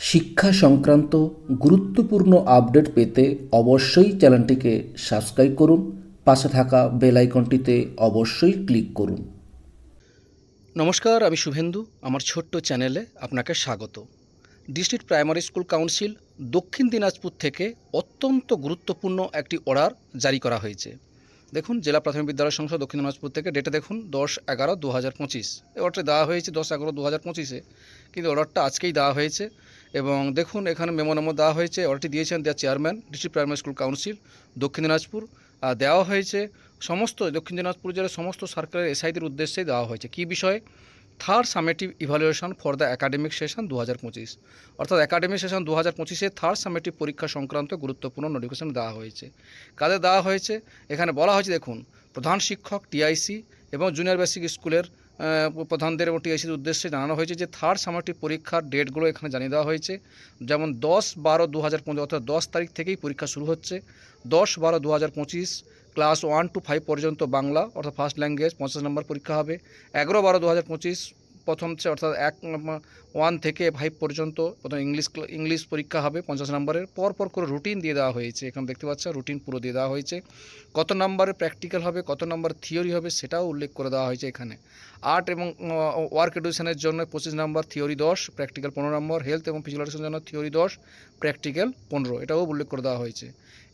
শিক্ষা সংক্রান্ত গুরুত্বপূর্ণ আপডেট পেতে অবশ্যই চ্যানেলটিকে সাবস্ক্রাইব করুন, পাশে থাকা বেল আইকনটিতে অবশ্যই ক্লিক করুন। নমস্কার, আমি শুভেন্দু, আমার ছোট্ট চ্যানেলে আপনাকে স্বাগত। District primary school council Dakshin Dinajpur থেকে অত্যন্ত গুরুত্বপূর্ণ একটি অর্ডার জারি করা হয়েছে। দেখুন, জেলা প্রাথমিক বিদ্যালয় সংসদ দক্ষিণ দিনাজপুর থেকে ডেটে দেখুন, দশ এগারো দু হাজার পঁচিশ। এই অর্ডারটা দেওয়া হয়েছে দশ এগারো দু হাজার পঁচিশে, কিন্তু অর্ডারটা আজকেই দেওয়া হয়েছে। এবং দেখুন, এখানে মেমো দেওয়া হয়েছে অর্ডারটি দিয়েছেন দেয়ার chairman district primary school council Dakshin Dinajpur আর দেওয়া হয়েছে। সমস্ত দক্ষিণ দিনাজপুর জেলার সমস্ত সার্কেলের এসআইদের উদ্দেশ্যে দেওয়া হয়েছে। কী বিষয়ে? Third summative evaluation for the academic session দু হাজার পঁচিশ। অর্থাৎ একাডেমিক সেশন দু হাজার পঁচিশে থার্ড সামেটিভ পরীক্ষা সংক্রান্ত গুরুত্বপূর্ণ নোটিফিকেশন দেওয়া হয়েছে। কাদের দেওয়া হয়েছে? এখানে বলা হয়েছে, দেখুন, প্রধান শিক্ষক টিআইসি এবং জুনিয়র বেসিক স্কুলের প্রধানদের এবং টিআইসির উদ্দেশ্যে জানানো হয়েছে যে থার্ড সামারটি পরীক্ষার ডেটগুলো এখানে জানিয়ে দেওয়া হয়েছে। যেমন দশ বারো দু হাজার পঁচিশ অর্থাৎ দশ তারিখ থেকেই পরীক্ষা শুরু হচ্ছে। দশ বারো দু হাজার পঁচিশ ক্লাস ওয়ান টু ফাইভ পর্যন্ত বাংলা অর্থাৎ ফার্স্ট ল্যাঙ্গুয়েজ পঞ্চাশ নম্বর পরীক্ষা হবে। এগারো বারো দু হাজার পঁচিশ প্রথম অর্থাৎ এক ওয়ান থেকে ফাইভ পর্যন্ত প্রথম ইংলিশ ইংলিশ পরীক্ষা হবে পঞ্চাশ নম্বরের। পর পর করে রুটিন দিয়ে দেওয়া হয়েছে। এখানে দেখতে পাচ্ছ রুটিন পুরো দিয়ে দেওয়া হয়েছে। কত নম্বরে প্র্যাকটিক্যাল হবে, কত নম্বর থিওরি হবে সেটাও উল্লেখ করে দেওয়া হয়েছে এখানে। আর্ট এবং ওয়ার্ক এডুকেশনের জন্য পঁচিশ নম্বর থিওরি দশ প্র্যাকটিক্যাল পনেরো নম্বর হেলথ এবং ফিজিক্যাল জন্য থিওরি দশ প্র্যাকটিক্যাল পনেরো। এটাও উল্লেখ করে দেওয়া হয়েছে।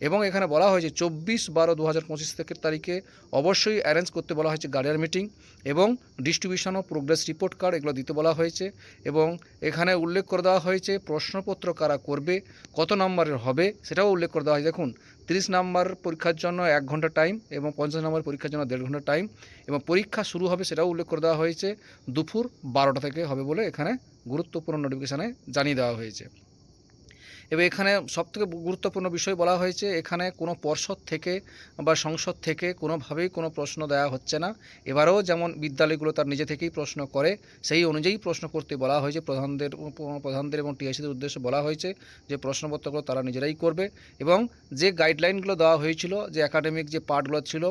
এবং এখানে বলা হয়েছে, চব্বিশ বারো দু হাজার পঁচিশ থেকে তারিখে অবশ্যই অ্যারেঞ্জ করতে বলা হয়েছে গার্ডিয়ান মিটিং এবং distribution of progress report card এগুলো দিতে বলা হয়েছে এবং এখানে উল্লেখ করে দেওয়া হয়েছে প্রশ্নপত্র কারা করবে, কত নম্বরের হবে সেটাও উল্লেখ করে দেওয়া হয়েছে। দেখুন, তিরিশ নম্বর পরীক্ষার জন্য এক ঘণ্টা টাইম এবং পঞ্চাশ নম্বর পরীক্ষার জন্য দেড় ঘণ্টা টাইম এবং পরীক্ষা শুরু হবে সেটাও উল্লেখ করে দেওয়া হয়েছে দুপুর বারোটা থেকে হবে বলে এখানে গুরুত্বপূর্ণ নোটিফিকেশানে জানিয়ে দেওয়া হয়েছে। এবার এখানে সবথেকে গুরুত্বপূর্ণ বিষয় বলা হয়েছে, এখানে কোনো পর্ষদ থেকে বা সংসদ থেকে কোনোভাবেই কোনো প্রশ্ন দেওয়া হচ্ছে না। এবারেও যেমন বিদ্যালয়গুলো তার নিজে থেকেই প্রশ্ন করে, সেই অনুযায়ী প্রশ্ন করতে বলা হয়েছে। প্রধানদের প্রধানদের এবং টিআইসিদের উদ্দেশ্যে বলা হয়েছে যে প্রশ্নপত্রগুলো তারা নিজেরাই করবে এবং যে গাইডলাইনগুলো দেওয়া হয়েছিল, যে একাডেমিক যে পার্টগুলো ছিল,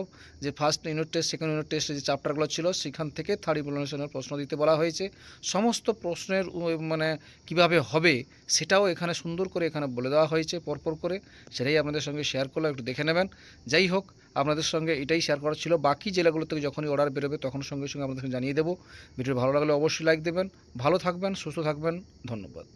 যে first unit test, second unit টেস্টের যে চ্যাপ্টারগুলো ছিল, সেখান থেকে থার্ড ইভ্যালুয়েশনের প্রশ্ন দিতে বলা হয়েছে। সমস্ত প্রশ্নের মানে কীভাবে হবে, সেটাও এখানে সুন্দর করে এখানে বলে দেওয়া হয়েছে, পরপর করে সেটাই আপনাদের সঙ্গে শেয়ার করলাম, একটু দেখে নেবেন। যাই হোক, আপনাদের সঙ্গে এটাই শেয়ার করা ছিল। বাকি জেলাগুলো থেকে যখনই অর্ডার বেরোবে, তখন সঙ্গে সঙ্গে আপনাদের জানিয়ে দেবো। ভিডিও ভালো লাগলে অবশ্যই লাইক দেবেন। ভালো থাকবেন, সুস্থ থাকবেন, ধন্যবাদ।